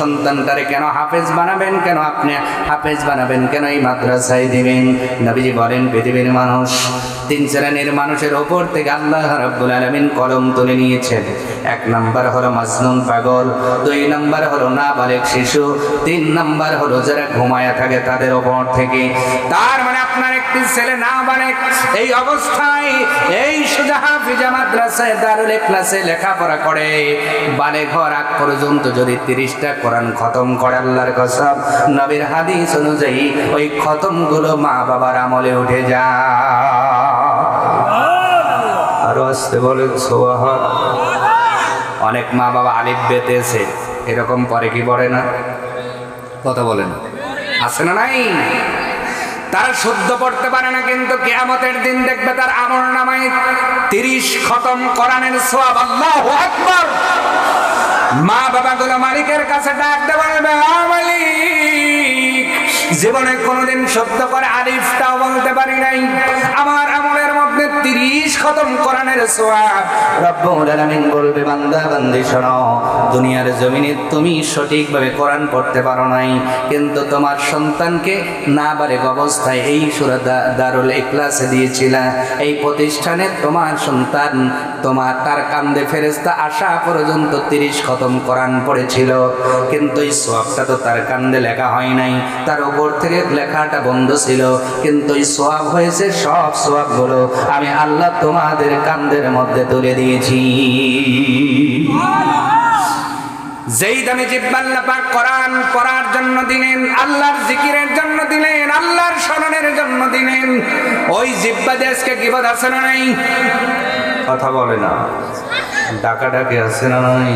সন্তানটারে কেন হাফেজ বানাবেন? কেন আপনি হাফেজ বানাবেন? কেন এই মাদ্রাসায় দিবেন? নবীজি বলেন, পৃথিবীর মানুষ, তিন শ্রেণির মানুষের ওপর থেকে আল্লাহ রাব্বুল আলামিন কলম তুলে নিয়েছেন। এক নাম্বার হলো মাজনুন পাগল, দুই নাম্বার হলো নাবালেক শিশু, তিন নাম্বার হলো যারা ঘুমায়া থাকে তাদের ওপর থেকে। তার মানে আপনার একটি ছেলে নাবালেক এই অবস্থায় এই সুজা হাফিজা মাদ্রাসায় দারুল ক্লাসে লেখাপড়া করে। বালে ঘর আগ পর্যন্ত যদি তিরিশটা কোরআন খতম করে আল্লাহর কসম, নবীর হাদিস অনুযায়ী ওই খতমগুলো মা বাবার আমলে উঠে যায়। আরও আসতে সোহা অনেক মা বাবা আলিফ বেতেছে এরকম পরে কি পড়ে না? কথা বলেন আছে না নাই? তারা শুদ্ধ পড়তে পারে না, কিন্তু কেয়ামতের দিন দেখবে তার আমর নামায় তিরিশ খতম কোরআনের সব আল্লাহ মা বাবা গুলো মালিকের কাছে ডাকতে পারবে মালিক, জীবনে কোনোদিন সত্য করে আরিফটাও বলতে পারি নাই। আমার তিরিশ খতম, কোরআনের সোয়াব। রব্বুল আলামিন বলবে, বান্দা, বান্দি, শোনো, দুনিয়ার জমিনে তুমি সঠিকভাবে কোরআন পড়তে পারো নাই, কিন্তু তোমার সন্তানকে না বারে অবস্থায় এই সুরা দারুল ইখলাসে দিয়েছিলা। এই প্রতিষ্ঠানে তোমার সন্তান, তোমার, তার কান্দে ফেরেস্তা আসা পর্যন্ত তিরিশ খতম কোরআন পড়েছিল। কিন্তু এই সোয়াবটা তো তার কান্দে লেখা হয় নাই, তার উপর থেকে লেখাটা বন্ধ ছিল। কিন্তু এই সোয়াব হয়েছে, সব সোয়াবগুলো আমি আল্লাহ তোমাদের কান্দের মধ্যে তুলে দিয়েছি। যেই দামে জিব্বাল্লা পাক কোরআন পড়ার জন্য দিলেন আল্লাহর জিকিরের জন্য দিলেন আল্লাহর স্মরণের জন্য দিলেন ওই জিব্বা দেশকে কিবাদ আছে না নাই? কথা বলে না। ডাকাডাকি আছে না নাই?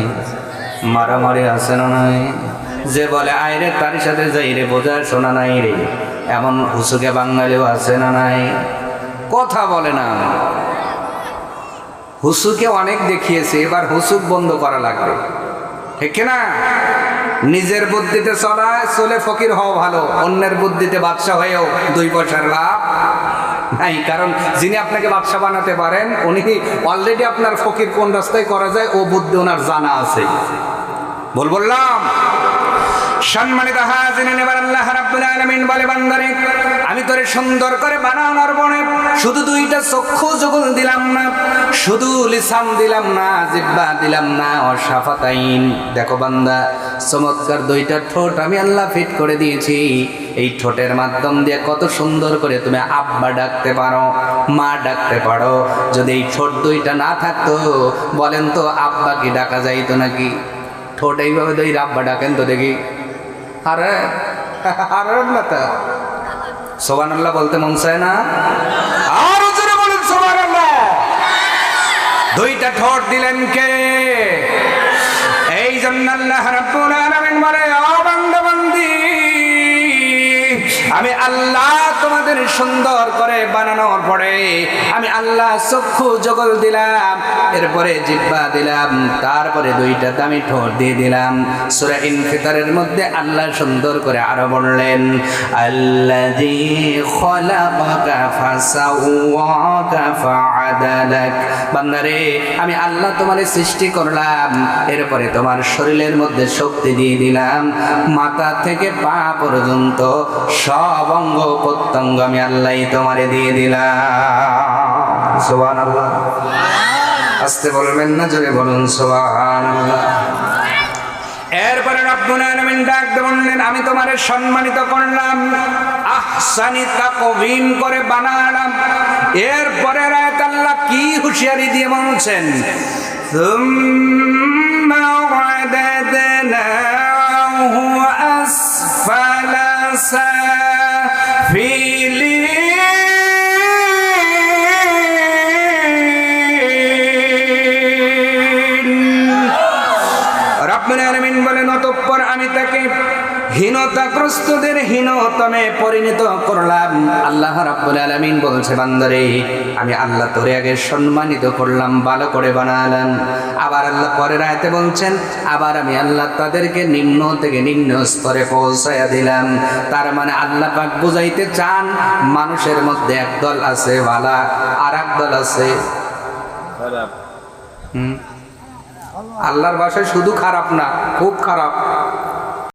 মারামারি আছে না নাই? যে বলে আইরে তার সাথে যাই রে বোঝা শোনা নাই রে। এমন হুসুকে বাঙালিও আছে না নাই? কথা বলে না। হুসুকে অনেক দেখিয়েছে, এবার হুসুক বন্ধ করা লাগবে। ঠিক না? নিজের বুদ্ধিতে চলা, চলে ফকির হওয়া ভালো, অন্যের বুদ্ধিতে বাদশা হয়েও দুই পয়সার লাভ নাই। কারণ যিনি আপনাকে বাদশা বানাতে পারেন, উনি অলরেডি আপনার ফকির কোন রাস্তায় করা যায়, ও বুদ্ধি ওনার জানা আছে। বল বললাম? সম্মানিত হাজিরিন এবার আল্লাহ রাব্বুল আলামিন বলে, বান্দারে, আমি তোরে সুন্দর করে বানানোর বনে শুধু দুইটা চক্ষু যুগল দিলাম না, শুধু লিসান দিলাম না জিব্বা দিলাম না, ও অসাফাতাইন দেখো বান্দা, চমৎকার দুইটা ঠোঁট আমি আল্লাহ ফিট করে দিয়েছি। এই ঠোঁটের মাধ্যম দিয়ে কত সুন্দর করে তুমি আব্বা ডাকতে পারো, মা ডাকতে পারো। যদি এই ঠোঁট দুইটা না থাকতো, বলেন তো, আব্বা কি ডাকা যাইতো নাকি? ঠোঁট এইভাবে দুই আব্বা ডাকেন তো দেখি। আরে আরে তা সোবান আল্লাহ বলতে মন চায় না? আর জোরে বলেন সোবান আল্লাহ দুইটা ঠোঁট দিলেন কে? এই জন্য আল্লাহ রাব্বুল আমি আল্লাহ তোমাদের সুন্দর করে বানানোর পরে আমি আল্লাহ চক্ষু জগল দিলাম, এরপরে জিব্বা দিলাম, তারপরে দুইটা দামি ঠোঁট দিয়ে দিলাম। সুরা ইনফিতারের মধ্যে আল্লাহ সুন্দর করে আরও বললেন, আল্লাযী আমি আল্লাহ তোমার সৃষ্টি করলাম, এরপরে তোমার শরীরের মধ্যে শক্তি দিয়ে দিলাম। মাথা থেকে পা পর্যন্ত সব অঙ্গ প্রত্যঙ্গ আমি আল্লাহ তোমারে দিয়ে দিলাম। আস্তে আল্লাহ আসতে বলবেন না, জোরে বলুন সোহান আল্লাহ এরপরে রব্বুল আলামিন ডাক দিয়ে বললেন আমি তোমারে সম্মানিত করলাম আহসানি তাকওয়িম করে বানালাম এরপরে রাত আল্লাহ কি হুঁশিয়ারি দিয়ে বলছেন ثم رددناه হীনতাগ্রস্তদের হীনতমে পরিণত করলাম। আল্লাহ রাব্বুল আলামিন বলছে বান্দারে আমি আল্লাহ তোরে আগে সম্মানিত করলাম ভালো করে বানালাম। আবার আল্লাহ পরের আয়াতে বলছেন আবার আমি আল্লাহ তাদেরকে নিম্ন থেকে নিম্ন স্তরে পৌঁছায়া দিলাম। তার মানে আল্লাহ পাক বুঝাইতে চান মানুষের মধ্যে একদল আছে ভালা আর একদল আছে। খারাপ। হুম? আল্লাহর ভাষায় শুধু খারাপ না খুব খারাপ।